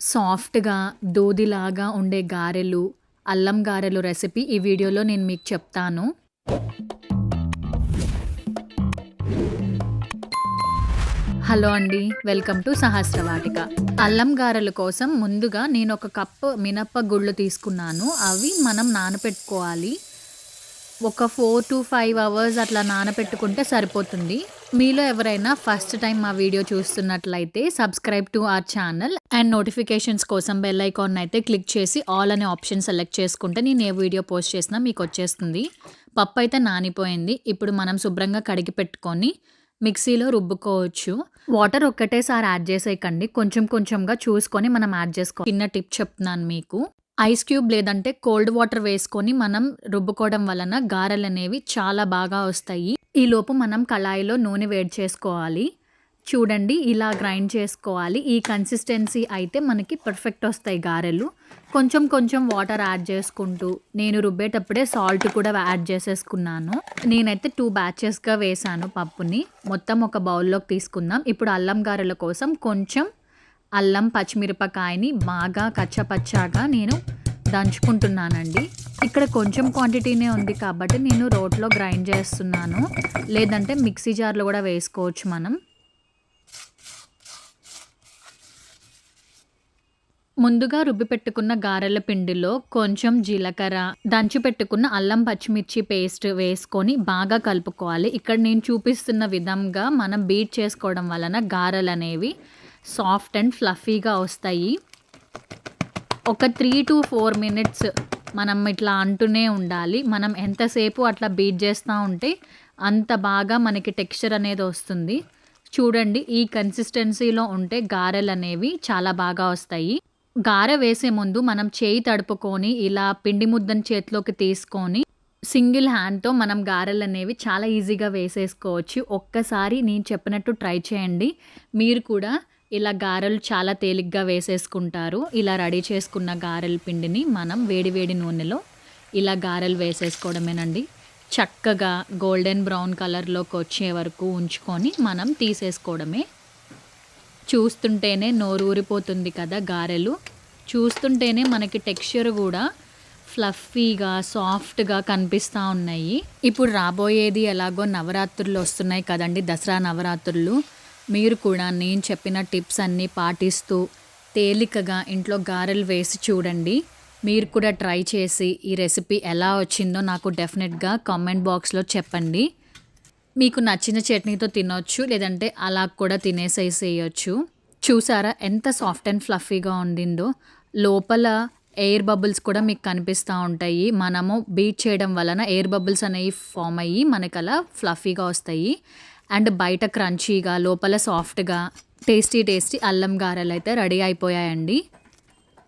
సాఫ్ట్‌గా, దూదిలాగా ఉండే గారెలు, అల్లం గారెలు రెసిపీ ఈ వీడియోలో నేను మీకు చెప్తాను. హలో అండి. Welcome to Sahasravatika. అల్లం గారెల కోసం ముందుగా నేను ఒక కప్పు మినప్ప గుళ్ళు తీసుకున్నాను. అవి మనం నానపెట్టుకోవాలి. ఒక 4-5 అవర్స్ అట్లా నానపెట్టుకుంటే సరిపోతుంది. మీలో ఎవరైనా ఫస్ట్ టైం మా వీడియో చూస్తున్నట్లయితే subscribe to our channel and notifications కోసం బెల్ ఐకాన్ అయితే క్లిక్ చేసి ఆల్ అనే ఆప్షన్ సెలెక్ట్ చేసుకుంటే నేను ఏ వీడియో పోస్ట్ చేసినా మీకు వచ్చేస్తుంది. పప్పు అయితే నానిపోయింది. ఇప్పుడు మనం శుభ్రంగా కడిగి పెట్టుకొని మిక్సీలో రుబ్బుకోవచ్చు. Water ఒక్కటేసారి add చేసేయకండి. కొంచెం కొంచెంగా చూసుకొని మనం యాడ్ చేసుకో చిన్న టిప్ చెప్తున్నాను మీకు. ఐస్ క్యూబ్ లేదంటే కోల్డ్ వాటర్ వేసుకొని మనం రుబ్బుకోవడం వలన గారెలు అనేవి చాలా బాగా వస్తాయి. ఈలోపు మనం కళాయిలో నూనె వేడి చేసుకోవాలి. చూడండి ఇలా గ్రైండ్ చేసుకోవాలి. ఈ కన్సిస్టెన్సీ అయితే మనకి పర్ఫెక్ట్ వస్తాయి గారెలు. కొంచెం కొంచెం వాటర్ యాడ్ చేసుకుంటూ నేను రుబ్బేటప్పుడే సాల్ట్ కూడా యాడ్ చేసేసుకున్నాను. నేనైతే టూ బ్యాచెస్‌గా వేసాను పప్పుని. మొత్తం ఒక బౌల్‌లోకి తీసుకుందాం. ఇప్పుడు అల్లం గారెల కోసం కొంచెం అల్లం, పచ్చిమిరపకాయని బాగా కచ్చపచ్చాగా నేను దంచుకుంటున్నానండి. ఇక్కడ కొంచెం క్వాంటిటీనే ఉంది కాబట్టి నేను రోట్లో గ్రైండ్ చేస్తున్నాను. లేదంటే మిక్సీ జార్‌లో కూడా వేసుకోవచ్చు మనం. ముందుగా రుబ్బి పెట్టుకున్న గారెల పిండిలో కొంచెం జీలకర్ర, దంచి పెట్టుకున్న అల్లం, పచ్చిమిర్చి పేస్ట్ వేసుకొని బాగా కలుపుకోవాలి. ఇక్కడ నేను చూపిస్తున్న విధంగా మనం బీట్ చేసుకోవడం వలన గారెలనేవి సాఫ్ట్ అండ్ ఫ్లఫీగా వస్తాయి. ఒక 3-4 మినిట్స్ మనం ఇట్లా అంటూనే ఉండాలి. మనం ఎంతసేపు అట్లా బీట్ చేస్తూ ఉంటే అంత బాగా మనకి టెక్స్చర్ అనేది వస్తుంది. చూడండి ఈ కన్సిస్టెన్సీలో ఉంటే గారెలనేవి చాలా బాగా వస్తాయి. గారె వేసే ముందు మనం చేయి తడుపుకొని ఇలా పిండి ముద్దను చేతిలోకి తీసుకొని సింగిల్ హ్యాండ్‌తో మనం గారెలనేవి చాలా ఈజీగా వేసేసుకోవచ్చు. ఒక్కసారి నేను చెప్పినట్టు ట్రై చేయండి. మీరు కూడా ఇలా గారెలు చాలా తేలిగ్గా వేసేసుకుంటారు. ఇలా రెడీ చేసుకున్న గారెల పిండిని మనం వేడి వేడి నూనెలో ఇలా గారెలు వేసేసుకోవడమేనండి. చక్కగా గోల్డెన్ బ్రౌన్ కలర్‌లోకి వచ్చే వరకు ఉంచుకొని మనం తీసేసుకోవడమే. చూస్తుంటేనే నోరూరిపోతుంది కదా గారెలు. చూస్తుంటేనే మనకి టెక్స్చర్ కూడా ఫ్లఫీగా, సాఫ్ట్‌గా కనిపిస్తా ఉన్నాయి. ఇప్పుడు రాబోయేది ఎలాగో నవరాత్రులు వస్తున్నాయి కదండీ! దసరా నవరాత్రులు. మీరు కూడా నేను చెప్పిన టిప్స్ అన్నీ పాటిస్తూ తేలికగా ఇంట్లో గారెలు వేసి చూడండి. మీరు కూడా ట్రై చేసి ఈ రెసిపీ ఎలా వచ్చిందో నాకు డెఫినెట్‌గా కామెంట్ బాక్స్‌లో చెప్పండి. మీకు నచ్చిన చట్నీతో తినొచ్చు. లేదంటే అలా కూడా తినేసేసేయొచ్చు. చూసారా ఎంత సాఫ్ట్ అండ్ ఫ్లఫీగా ఉండిందో. లోపల ఎయిర్ బబుల్స్ కూడా మీకు కనిపిస్తా ఉంటాయి. మనము బీట్ చేయడం వలన ఎయిర్ బబుల్స్ అనేవి ఫామ్ అయ్యి మనకలా ఫ్లఫీగా వస్తాయి. అండ్ బయట క్రంచీగా, లోపల సాఫ్ట్‌గా టేస్టీ టేస్టీ అల్లం గారెలు అయితే రెడీ అయిపోయాయండి.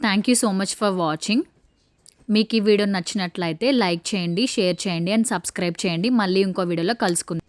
Thank you so much for watching. మీకు ఈ వీడియో నచ్చినట్లయితే లైక్ చేయండి, షేర్ చేయండి అండ్ సబ్స్క్రైబ్ చేయండి. మళ్ళీ ఇంకో వీడియోలో కలుసుకుందాం.